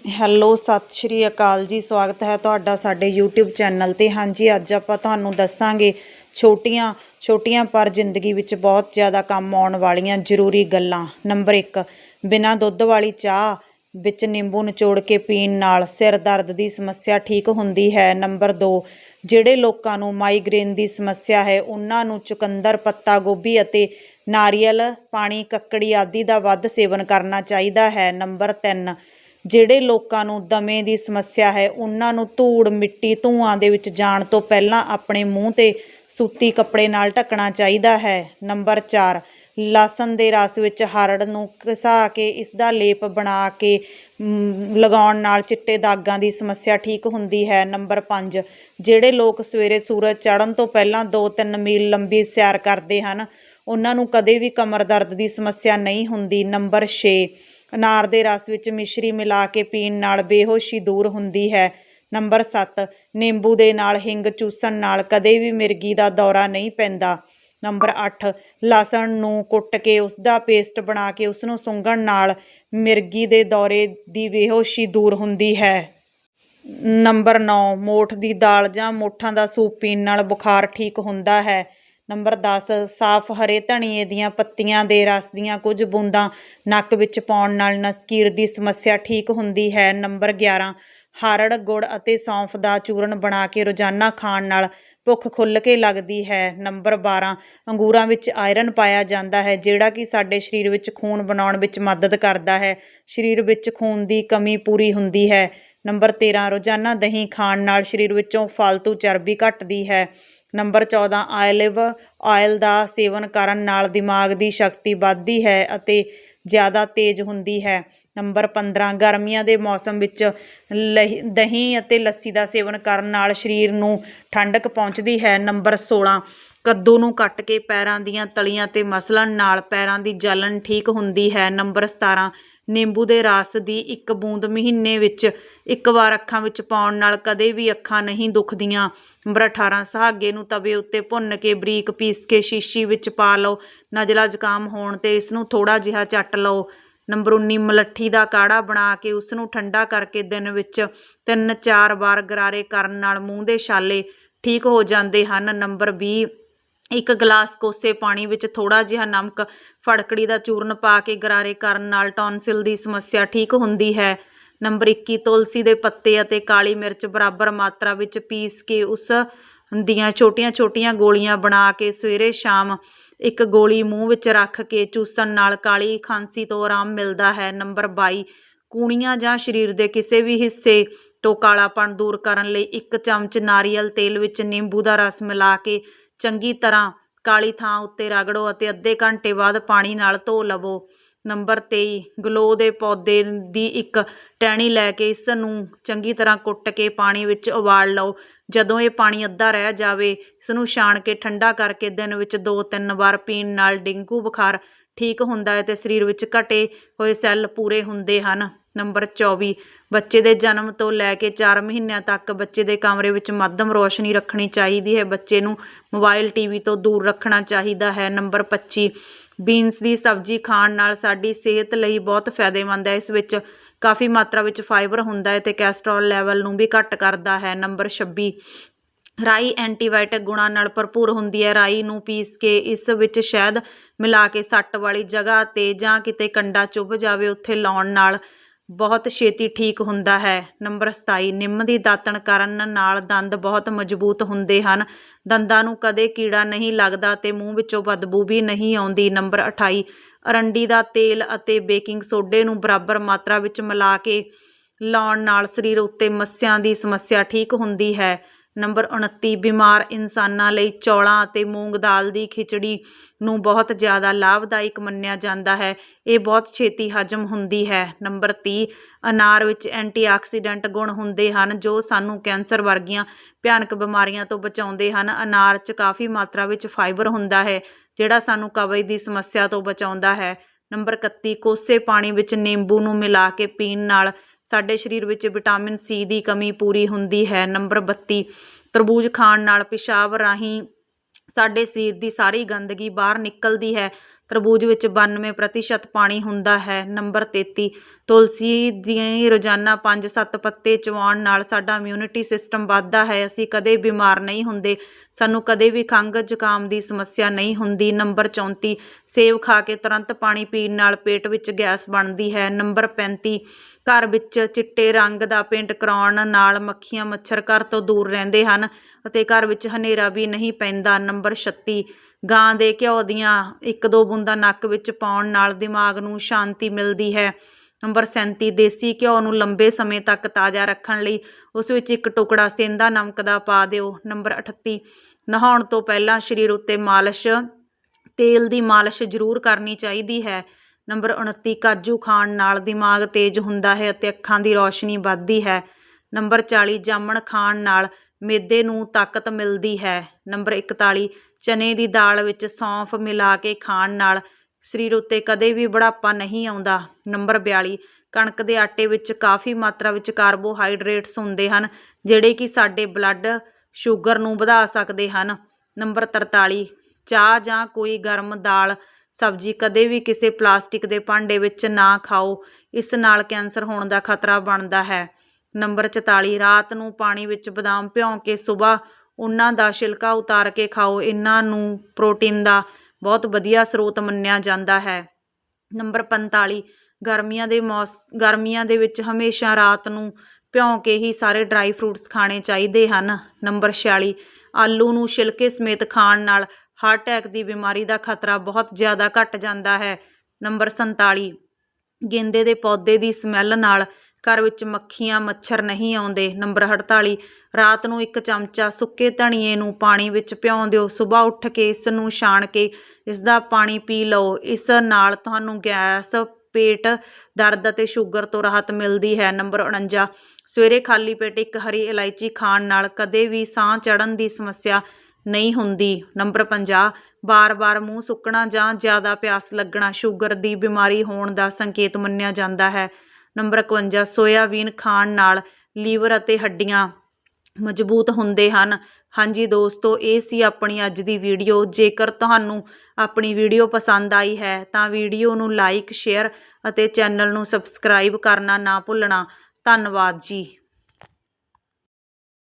Hello ਸਤਿ ਸ਼੍ਰੀ ਅਕਾਲ ਜੀ। ਸਵਾਗਤ ਹੈ ਤੁਹਾਡਾ ਸਾਡੇ YouTube ਚੈਨਲ ਤੇ। ਹਾਂਜੀ, ਅੱਜ ਆਪਾਂ ਤੁਹਾਨੂੰ ਦੱਸਾਂਗੇ ਛੋਟੀਆਂ ਛੋਟੀਆਂ ਪਰ ਜ਼ਿੰਦਗੀ ਵਿੱਚ ਬਹੁਤ ਜ਼ਿਆਦਾ ਕੰਮ ਆਉਣ ਵਾਲੀਆਂ ਜ਼ਰੂਰੀ ਗੱਲਾਂ। ਨੰਬਰ 1 ਬਿਨਾਂ ਦੁੱਧ ਵਾਲੀ ਚਾਹ ਵਿੱਚ ਨਿੰਬੂ ਨਿਚੋੜ ਕੇ ਪੀਣ ਨਾਲ ਸਿਰ ਦਰਦ ਦੀ ਸਮੱਸਿਆ ਠੀਕ ਹੁੰਦੀ ਹੈ। ਨੰਬਰ 2 ਜਿਹੜੇ ਲੋਕਾਂ ਨੂੰ ਮਾਈਗ੍ਰੇਨ ਦੀ ਸਮੱਸਿਆ ਹੈ, ਉਹਨਾਂ ਨੂੰ ਚੁਕੰਦਰ, ਪੱਤਾ, ਗੋਭੀ ਅਤੇ ਨਾਰੀਅਲ, ਪਾਣੀ, ਕੱਕੜੀ ਆਦਿ ਦਾ ਵੱਧ ਸੇਵਨ ਕਰਨਾ ਚਾਹੀਦਾ ਹੈ। ਨੰਬਰ 3 ਜਿਹੜੇ ਲੋਕਾਂ ਨੂੰ ਦਮੇ ਦੀ ਸਮੱਸਿਆ ਹੈ, ਉਹਨਾਂ ਨੂੰ ਧੂੜ ਮਿੱਟੀ ਧੂਆਂ ਦੇ ਵਿੱਚ ਜਾਣ ਤੋਂ ਪਹਿਲਾਂ ਆਪਣੇ ਮੂੰਹ ਤੇ ਸੂਤੀ ਕੱਪੜੇ ਨਾਲ ਢੱਕਣਾ ਚਾਹੀਦਾ ਹੈ। ਨੰਬਰ 4 ਲਸਣ ਦੇ ਰਸ ਵਿੱਚ ਹਰੜ ਨੂੰ ਘਸਾ ਕੇ ਇਸ ਦਾ ਲੇਪ ਬਣਾ ਕੇ ਲਗਾਉਣ ਨਾਲ ਚਿੱਟੇ ਦਾਗਾਂ ਦੀ ਸਮੱਸਿਆ ਠੀਕ ਹੁੰਦੀ ਹੈ। ਨੰਬਰ 5 ਜਿਹੜੇ ਲੋਕ ਸਵੇਰੇ ਸੂਰਜ ਚੜ੍ਹਨ ਤੋਂ ਪਹਿਲਾਂ 2-3 ਮੀਲ ਲੰਬੀ ਸੈਰ ਕਰਦੇ ਹਨ ਉਹਨਾਂ ਨੂੰ ਕਦੇ ਵੀ ਕਮਰ ਦਰਦ ਦੀ ਸਮੱਸਿਆ ਨਹੀਂ ਹੁੰਦੀ। ਨੰਬਰ 6 ਅਨਾਰ ਦੇ ਰਸ ਵਿੱਚ ਮਿਸ਼ਰੀ ਮਿਲਾ ਕੇ ਪੀਣ ਨਾਲ ਬੇਹੋਸ਼ੀ ਦੂਰ ਹੁੰਦੀ ਹੈ। ਨੰਬਰ 7 ਨਿੰਬੂ ਦੇ ਨਾਲ ਹਿੰਗ ਚੂਸਣ ਨਾਲ ਕਦੇ ਵੀ ਮਿਰਗੀ ਦਾ ਦੌਰਾ ਨਹੀਂ ਪੈਂਦਾ। ਨੰਬਰ 8 ਲਸਣ ਨੂੰ ਕੁੱਟ ਕੇ ਉਸ ਦਾ ਪੇਸਟ ਬਣਾ ਕੇ ਉਸ ਨੂੰ ਸੁੰਘਣ ਨਾਲ ਮਿਰਗੀ ਦੇ ਦੌਰੇ ਦੀ ਬੇਹੋਸ਼ੀ ਦੂਰ ਹੁੰਦੀ ਹੈ। ਨੰਬਰ 9 ਮੋਠ ਦੀ ਦਾਲ ਜਾਂ ਮੋਠਾਂ ਦਾ ਸੂਪ ਪੀਣ ਨਾਲ ਬੁਖਾਰ ਠੀਕ ਹੁੰਦਾ ਹੈ। ਨੰਬਰ 10 ਸਾਫ਼ ਹਰੇ ਧਨੀਏ ਦੀਆਂ ਪੱਤੀਆਂ ਦੇ ਰਸ ਦੀਆਂ ਕੁਝ ਬੂੰਦਾਂ ਨੱਕ ਵਿੱਚ ਪਾਉਣ ਨਾਲ ਨਸਕੀਰ ਦੀ ਸਮੱਸਿਆ ਠੀਕ ਹੁੰਦੀ ਹੈ। ਨੰਬਰ 11 ਹਰੜ, ਗੁੜ ਅਤੇ ਸੌਂਫ ਦਾ ਚੂਰਨ ਬਣਾ ਕੇ ਰੋਜ਼ਾਨਾ ਖਾਣ ਨਾਲ ਭੁੱਖ ਖੁੱਲ੍ਹ ਕੇ ਲੱਗਦੀ ਹੈ। ਨੰਬਰ 12 ਅੰਗੂਰਾਂ ਵਿੱਚ ਆਇਰਨ ਪਾਇਆ ਜਾਂਦਾ ਹੈ, ਜਿਹੜਾ ਕਿ ਸਾਡੇ ਸਰੀਰ ਵਿੱਚ ਖੂਨ ਬਣਾਉਣ ਵਿੱਚ ਮਦਦ ਕਰਦਾ ਹੈ। ਸਰੀਰ ਵਿੱਚ ਖੂਨ ਦੀ ਕਮੀ ਪੂਰੀ ਹੁੰਦੀ ਹੈ। ਨੰਬਰ 13 ਰੋਜ਼ਾਨਾ ਦਹੀਂ ਖਾਣ ਨਾਲ ਸਰੀਰ ਵਿੱਚੋਂ ਫालतू ਚਰਬੀ ਘਟਦੀ ਹੈ। ਨੰਬਰ 14 ਆਇਲਿਵ, ਆਇਲ ਦਾ ਸੇਵਨ ਕਰਨ ਨਾਲ ਦਿਮਾਗ ਦੀ ਸ਼ਕਤੀ ਵੱਧਦੀ ਹੈ ਅਤੇ ਜ਼ਿਆਦਾ ਤੇਜ਼ ਹੁੰਦੀ ਹੈ। ਨੰਬਰ 15 ਗਰਮੀਆਂ ਦੇ ਮੌਸਮ ਵਿੱਚ ਲਹੀ- ਦਹੀਂ ਅਤੇ ਲੱਸੀ ਦਾ ਸੇਵਨ ਕਰਨ ਨਾਲ ਸਰੀਰ ਨੂੰ ਠੰਡਕ ਪਹੁੰਚਦੀ ਹੈ। ਨੰਬਰ 16 ਕੱਦੂ ਨੂੰ ਕੱਟ ਕੇ ਪੈਰਾਂ ਦੀਆਂ ਤਲੀਆਂ ਤੇ ਮਸਲਣ ਨਾਲ ਪੈਰਾਂ ਦੀ ਜਲਨ ਠੀਕ ਹੁੰਦੀ ਹੈ। ਨੰਬਰ 17 ਨਿੰਬੂ ਦੇ ਰਸ ਦੀ ਇੱਕ ਬੂੰਦ ਮਹੀਨੇ ਵਿੱਚ ਇੱਕ ਵਾਰ ਅੱਖਾਂ ਵਿੱਚ ਪਾਉਣ ਨਾਲ ਕਦੇ ਵੀ ਅੱਖਾਂ ਨਹੀਂ ਦੁਖਦੀਆਂ। ਨੰਬਰ 18 ਸੁਹਾਗੇ ਨੂੰ ਤਵੇ ਉੱਤੇ ਭੁੰਨ ਕੇ ਬਰੀਕ ਪੀਸ ਕੇ ਸ਼ੀਸ਼ੀ ਵਿੱਚ ਪਾ ਲਓ। ਨਜ਼ਲਾ ਜ਼ੁਕਾਮ ਹੋਣ ਤੇ ਇਸ ਨੂੰ ਥੋੜਾ ਜਿਹਾ ਚੱਟ ਲਓ। ਨੰਬਰ 19 ਮਲੱਠੀ ਦਾ ਕਾੜਾ ਬਣਾ ਕੇ ਉਸ ਨੂੰ ਠੰਡਾ ਕਰਕੇ ਦਿਨ ਵਿੱਚ ਤਿੰਨ ਚਾਰ ਵਾਰ ਗਰਾਰੇ ਕਰਨ ਨਾਲ ਮੂੰਹ ਦੇ ਛਾਲੇ ਠੀਕ ਹੋ ਜਾਂਦੇ ਹਨ। ਨੰਬਰ 20 ਇੱਕ ਗਲਾਸ ਕੋਸੇ ਪਾਣੀ ਵਿੱਚ ਥੋੜਾ ਜਿਹਾ ਨਮਕ ਫੜਕੜੀ ਦਾ ਚੂਰਨ ਪਾ ਕੇ ਗਰਾਰੇ ਕਰਨ ਨਾਲ ਟੌਨਸਿਲ ਦੀ ਸਮੱਸਿਆ ਠੀਕ ਹੁੰਦੀ ਹੈ। ਨੰਬਰ 21 ਤੁਲਸੀ ਦੇ ਪੱਤੇ ਅਤੇ ਕਾਲੀ ਮਿਰਚ ਬਰਾਬਰ ਮਾਤਰਾ ਵਿੱਚ ਪੀਸ ਕੇ ਉਸ ਦੀਆਂ ਛੋਟੀਆਂ-ਛੋਟੀਆਂ ਗੋਲੀਆਂ ਬਣਾ ਕੇ ਸਵੇਰੇ ਸ਼ਾਮ ਇੱਕ ਗੋਲੀ ਮੂੰਹ ਵਿੱਚ ਰੱਖ ਕੇ ਚੂਸਣ ਨਾਲ ਕਾਲੀ ਖਾਂਸੀ ਤੋਂ ਆਰਾਮ ਮਿਲਦਾ ਹੈ। ਨੰਬਰ 22 ਕੂਣੀਆਂ ਜਾਂ ਸਰੀਰ ਦੇ ਕਿਸੇ ਵੀ ਹਿੱਸੇ ਤੋਂ ਕਾਲਾਪਣ ਦੂਰ ਕਰਨ ਲਈ ਇੱਕ ਚਮਚ ਨਾਰੀਅਲ ਤੇਲ ਵਿੱਚ ਨਿੰਬੂ ਦਾ ਰਸ ਮਿਲਾ ਕੇ ਚੰਗੀ ਤਰ੍ਹਾਂ ਕਾਲੀ ਥਾਂ ਉੱਤੇ ਰਗੜੋ ਅਤੇ ਅੱਧੇ ਘੰਟੇ ਬਾਅਦ ਪਾਣੀ ਨਾਲ ਧੋ ਲਵੋ। ਨੰਬਰ 23 ਗਲੋ ਦੇ ਪੌਦੇ ਦੀ ਇੱਕ ਟਹਿਣੀ ਲੈ ਕੇ ਇਸ ਨੂੰ ਚੰਗੀ ਤਰ੍ਹਾਂ ਕੁੱਟ ਕੇ ਪਾਣੀ ਵਿੱਚ ਉਬਾਲ ਲਓ। ਜਦੋਂ ਇਹ ਪਾਣੀ ਅੱਧਾ ਰਹਿ ਜਾਵੇ, ਇਸ ਨੂੰ ਛਾਣ ਕੇ ਠੰਡਾ ਕਰਕੇ ਦਿਨ ਵਿੱਚ 2-3 ਵਾਰ ਪੀਣ ਨਾਲ ਡੇਂਗੂ ਬੁਖਾਰ ਠੀਕ ਹੁੰਦਾ ਹੈ ਅਤੇ ਸਰੀਰ ਵਿੱਚ ਘਟੇ ਹੋਏ ਸੈੱਲ ਪੂਰੇ ਹੁੰਦੇ ਹਨ। ਨੰਬਰ 24 ਬੱਚੇ ਦੇ ਜਨਮ ਤੋਂ ਲੈ ਕੇ 4 ਮਹੀਨਿਆਂ ਤੱਕ ਬੱਚੇ ਦੇ ਕਮਰੇ ਵਿੱਚ ਮੱਧਮ ਰੋਸ਼ਨੀ ਰੱਖਣੀ ਚਾਹੀਦੀ ਹੈ। ਬੱਚੇ ਨੂੰ ਮੋਬਾਈਲ ਟੀਵੀ ਤੋਂ ਦੂਰ ਰੱਖਣਾ ਚਾਹੀਦਾ ਹੈ। ਨੰਬਰ 25 ਬੀਨਸ ਦੀ ਸਬਜ਼ੀ ਖਾਣ ਨਾਲ ਸਾਡੀ ਸਿਹਤ ਲਈ ਬਹੁਤ ਫਾਇਦੇਮੰਦ ਹੈ। ਇਸ ਵਿੱਚ ਕਾਫੀ ਮਾਤਰਾ ਵਿੱਚ ਫਾਈਬਰ ਹੁੰਦਾ ਹੈ ਤੇ ਕੋਲੇਸਟ੍ਰੋਲ ਲੈਵਲ ਨੂੰ ਵੀ ਘੱਟ ਕਰਦਾ ਹੈ। ਨੰਬਰ 26 ਰਾਈ ਐਂਟੀਬਾਇਓਟਿਕ ਗੁਣਾਂ ਨਾਲ ਭਰਪੂਰ ਹੁੰਦੀ ਹੈ। ਰਾਈ ਨੂੰ ਪੀਸ ਕੇ ਇਸ ਵਿੱਚ ਸ਼ਹਿਦ ਮਿਲਾ ਕੇ ਸੱਟ ਵਾਲੀ ਜਗ੍ਹਾ ਤੇ ਜਾਂ ਕਿਤੇ ਕੰਡਾ ਚੁੱਭ ਜਾਵੇ, ਉੱਥੇ ਲਾਉਣ ਨਾਲ ਬਹੁਤ ਛੇਤੀ ਠੀਕ ਹੁੰਦਾ ਹੈ। ਨੰਬਰ 27 ਨਿੰਮ ਦੀ ਦਾਤਣ ਕਰਨ ਨਾਲ ਦੰਦ ਬਹੁਤ ਮਜ਼ਬੂਤ ਹੁੰਦੇ ਹਨ। ਦੰਦਾਂ ਨੂੰ ਕਦੇ ਕੀੜਾ ਨਹੀਂ ਲੱਗਦਾ ਤੇ ਮੂੰਹ ਵਿੱਚੋਂ ਬਦਬੂ ਵੀ ਨਹੀਂ ਆਉਂਦੀ। ਨੰਬਰ 28 ਅਰੰਡੀ ਦਾ ਤੇਲ ਅਤੇ ਬੇਕਿੰਗ ਸੋਡੇ ਨੂੰ ਬਰਾਬਰ ਮਾਤਰਾ ਵਿੱਚ ਮਿਲਾ ਕੇ ਲਾਉਣ ਨਾਲ ਸਰੀਰ ਉੱਤੇ ਮੱਸਿਆਂ ਦੀ ਸਮੱਸਿਆ ਠੀਕ ਹੁੰਦੀ ਹੈ। ਨੰਬਰ 29 ਬਿਮਾਰ ਇਨਸਾਨਾਂ ਲਈ ਚੌਲਾਂ ਅਤੇ ਮੂੰਗ ਦਾਲ ਦੀ ਖਿਚੜੀ ਨੂੰ ਬਹੁਤ ਜ਼ਿਆਦਾ ਲਾਭਦਾਇਕ ਮੰਨਿਆ ਜਾਂਦਾ ਹੈ। ਇਹ ਬਹੁਤ ਛੇਤੀ ਹਜਮ ਹੁੰਦੀ ਹੈ। ਨੰਬਰ 30 ਅਨਾਰ ਵਿੱਚ ਐਂਟੀਆਕਸੀਡੈਂਟ ਗੁਣ ਹੁੰਦੇ ਹਨ ਜੋ ਸਾਨੂੰ ਕੈਂਸਰ ਵਰਗੀਆਂ ਭਿਆਨਕ ਬਿਮਾਰੀਆਂ ਤੋਂ ਬਚਾਉਂਦੇ ਹਨ। ਅਨਾਰ 'ਚ ਕਾਫੀ ਮਾਤਰਾ ਵਿੱਚ ਫਾਈਬਰ ਹੁੰਦਾ ਹੈ, ਜਿਹੜਾ ਸਾਨੂੰ ਕਬਜ਼ ਦੀ ਸਮੱਸਿਆ ਤੋਂ ਬਚਾਉਂਦਾ ਹੈ। ਨੰਬਰ 31 ਕੋਸੇ ਪਾਣੀ ਵਿੱਚ ਨਿੰਬੂ ਨੂੰ ਮਿਲਾ ਕੇ ਪੀਣ ਨਾਲ ਸਾਡੇ ਸਰੀਰ ਵਿੱਚ ਵਿਟਾਮਿਨ ਸੀ ਦੀ ਕਮੀ ਪੂਰੀ ਹੁੰਦੀ ਹੈ। ਨੰਬਰ 32 ਤਰਬੂਜ ਖਾਣ ਨਾਲ ਪਿਸ਼ਾਬ ਰਾਹੀਂ ਸਾਡੇ ਸਰੀਰ ਦੀ ਸਾਰੀ ਗੰਦਗੀ ਬਾਹਰ ਨਿਕਲਦੀ ਹੈ। ਤਰਬੂਜ ਵਿੱਚ 92% ਪਾਣੀ ਹੁੰਦਾ ਹੈ। ਨੰਬਰ 33 ਤੁਲਸੀ ਦੀ ਰੋਜ਼ਾਨਾ 5-7 ਪੱਤੇ ਚਵਾਉਣ ਨਾਲ ਸਾਡਾ ਇਮਿਊਨਿਟੀ ਸਿਸਟਮ ਵੱਧਦਾ ਹੈ। ਅਸੀਂ ਕਦੇ ਬਿਮਾਰ ਨਹੀਂ ਹੁੰਦੇ, ਸਾਨੂੰ ਕਦੇ ਵੀ ਖੰਘ ਜ਼ੁਕਾਮ ਦੀ ਸਮੱਸਿਆ ਨਹੀਂ ਹੁੰਦੀ। ਨੰਬਰ 34 ਸੇਬ ਖਾ ਕੇ ਤੁਰੰਤ ਪਾਣੀ ਪੀਣ ਨਾਲ ਪੇਟ ਵਿੱਚ ਗੈਸ ਬਣਦੀ ਹੈ। ਨੰਬਰ 35 ਘਰ ਵਿੱਚ ਚਿੱਟੇ ਰੰਗ ਦਾ ਪੇਂਟ ਕਰਾਉਣ ਨਾਲ ਮੱਖੀਆਂ ਮੱਛਰ ਘਰ ਤੋਂ ਦੂਰ ਰਹਿੰਦੇ ਹਨ। ਅਤੇ ਘਰ ਵਿੱਚ ਹਨੇਰਾ ਵੀ ਨਹੀਂ ਪੈਂਦਾ। ਨੰਬਰ 36 ਗਾਂ ਦੇ ਘਿਓ ਦੀਆਂ ਇੱਕ ਦੋ ਬੂੰਦਾਂ ਨੱਕ ਵਿੱਚ ਪਾਉਣ ਨਾਲ ਦਿਮਾਗ ਨੂੰ ਸ਼ਾਂਤੀ ਮਿਲਦੀ ਹੈ। ਨੰਬਰ 37 ਦੇਸੀ ਘਿਓ ਨੂੰ ਲੰਬੇ ਸਮੇਂ ਤੱਕ ਤਾਜ਼ਾ ਰੱਖਣ ਲਈ ਉਸ ਵਿੱਚ ਇੱਕ ਟੁਕੜਾ ਸੇਂਦਾ ਨਮਕ ਦਾ ਪਾ ਦਿਓ। ਨੰਬਰ 38 ਨਹਾਉਣ ਤੋਂ ਪਹਿਲਾਂ ਸਰੀਰ ਉੱਤੇ ਮਾਲਿਸ਼, ਤੇਲ ਦੀ ਮਾਲਿਸ਼ ਜ਼ਰੂਰ ਕਰਨੀ ਚਾਹੀਦੀ ਹੈ। ਨੰਬਰ 29 ਕਾਜੂ ਖਾਣ ਨਾਲ ਦਿਮਾਗ ਤੇਜ਼ ਹੁੰਦਾ ਹੈ ਅਤੇ ਅੱਖਾਂ ਦੀ ਰੌਸ਼ਨੀ ਵੱਧਦੀ ਹੈ। ਨੰਬਰ 40 ਜਾਮਣ ਖਾਣ ਨਾਲ ਮਿਹਦੇ ਨੂੰ ਤਾਕਤ ਮਿਲਦੀ ਹੈ। ਨੰਬਰ 41 ਚਨੇ ਦੀ ਦਾਲ ਵਿੱਚ ਸੌਂਫ ਮਿਲਾ ਕੇ ਖਾਣ ਨਾਲ ਸਰੀਰ ਉੱਤੇ ਕਦੇ ਵੀ ਬੁਢਾਪਾ ਨਹੀਂ ਆਉਂਦਾ। ਨੰਬਰ 42 ਕਣਕ ਦੇ ਆਟੇ ਵਿੱਚ ਕਾਫੀ ਮਾਤਰਾ ਵਿੱਚ ਕਾਰਬੋਹਾਈਡਰੇਟਸ ਹੁੰਦੇ ਹਨ, ਜਿਹੜੇ ਕਿ ਸਾਡੇ ਬਲੱਡ ਸ਼ੂਗਰ ਨੂੰ ਵਧਾ ਸਕਦੇ ਹਨ। ਨੰਬਰ 43 ਚਾਹ ਜਾਂ ਕੋਈ ਗਰਮ ਦਾਲ ਸਬਜ਼ੀ ਕਦੇ ਵੀ ਕਿਸੇ ਪਲਾਸਟਿਕ ਦੇ ਭਾਂਡੇ ਵਿੱਚ ਨਾ ਖਾਓ, ਇਸ ਨਾਲ ਕੈਂਸਰ ਹੋਣ ਦਾ ਖਤਰਾ ਬਣਦਾ ਹੈ। ਨੰਬਰ 44 ਰਾਤ ਨੂੰ ਪਾਣੀ ਵਿੱਚ ਬਦਾਮ ਭਿਉਂ ਕੇ ਸਵੇਰ ਉਹਨਾਂ ਦਾ ਛਿਲਕਾ ਉਤਾਰ ਕੇ ਖਾਓ। ਇਹਨਾਂ ਨੂੰ ਪ੍ਰੋਟੀਨ ਦਾ ਬਹੁਤ ਵਧੀਆ ਸਰੋਤ ਮੰਨਿਆ ਜਾਂਦਾ ਹੈ। ਨੰਬਰ 45 ਗਰਮੀਆਂ ਦੇ ਮੌਸ, ਗਰਮੀਆਂ ਦੇ ਵਿੱਚ ਹਮੇਸ਼ਾ ਰਾਤ ਨੂੰ ਭਿਉਂ ਕੇ ਹੀ ਸਾਰੇ ਡਰਾਈ ਫਰੂਟਸ ਖਾਣੇ ਚਾਹੀਦੇ ਹਨ। ਨੰਬਰ 46 ਆਲੂ ਨੂੰ ਛਿਲਕੇ ਸਮੇਤ ਖਾਣ ਨਾਲ ਹਾਰਟ ਅਟੈਕ ਦੀ ਬਿਮਾਰੀ ਦਾ ਖਤਰਾ ਬਹੁਤ ਜ਼ਿਆਦਾ ਘਟ ਜਾਂਦਾ ਹੈ। ਨੰਬਰ 47 ਗੇਂਦੇ ਦੇ ਪੌਦੇ ਦੀ ਸਮੈਲ ਨਾਲ ਘਰ ਵਿੱਚ ਮੱਖੀਆਂ, ਮੱਛਰ ਨਹੀਂ ਆਉਂਦੇ। ਨੰਬਰ 48 ਰਾਤ ਨੂੰ ਇੱਕ ਚਮਚਾ ਸੁੱਕੇ ਧਨੀਏ ਨੂੰ ਪਾਣੀ ਵਿੱਚ ਭਿਉਂ ਦਿਓ ਸਵੇਰ ਉੱਠ ਕੇ ਇਸ ਨੂੰ ਛਾਣ ਕੇ ਇਸ ਦਾ ਪਾਣੀ ਪੀ ਲਓ। ਇਸ ਨਾਲ ਤੁਹਾਨੂੰ ਗੈਸ, ਪੇਟ, ਦਰਦ ਅਤੇ ਸ਼ੂਗਰ ਤੋਂ ਰਾਹਤ ਮਿਲਦੀ ਹੈ। ਨੰਬਰ 49 ਸਵੇਰੇ ਖਾਲੀ ਪੇਟ ਇੱਕ ਹਰੀ ਇਲਾਇਚੀ ਖਾਣ ਨਾਲ ਕਦੇ ਵੀ ਸਾਹ ਚੜਨ ਦੀ ਸਮੱਸਿਆ ਨਹੀਂ ਹੁੰਦੀ। ਨੰਬਰ 50 ਬਾਰ-ਬਾਰ ਮੂੰਹ ਸੁੱਕਣਾ ਜਾਂ ਜ਼ਿਆਦਾ ਪਿਆਸ ਲੱਗਣਾ ਸ਼ੂਗਰ ਦੀ ਬਿਮਾਰੀ ਹੋਣ ਦਾ ਸੰਕੇਤ ਮੰਨਿਆ ਜਾਂਦਾ ਹੈ। ਨੰਬਰ 51 ਸੋਇਆਬੀਨ ਖਾਣ ਨਾਲ ਲੀਵਰ ਅਤੇ ਹੱਡੀਆਂ ਮਜ਼ਬੂਤ ਹੁੰਦੇ ਹਨ। ਹਾਂਜੀ ਦੋਸਤੋ, ਇਹ ਸੀ ਆਪਣੀ ਅੱਜ ਦੀ ਵੀਡੀਓ। ਜੇਕਰ ਤੁਹਾਨੂੰ ਆਪਣੀ ਵੀਡੀਓ ਪਸੰਦ ਆਈ ਹੈ, ਤਾਂ ਵੀਡੀਓ ਨੂੰ ਲਾਈਕ, ਸ਼ੇਅਰ ਅਤੇ ਚੈਨਲ ਨੂੰ ਸਬਸਕ੍ਰਾਈਬ ਕਰਨਾ ਨਾ ਭੁੱਲਣਾ। ਧੰਨਵਾਦ ਜੀ।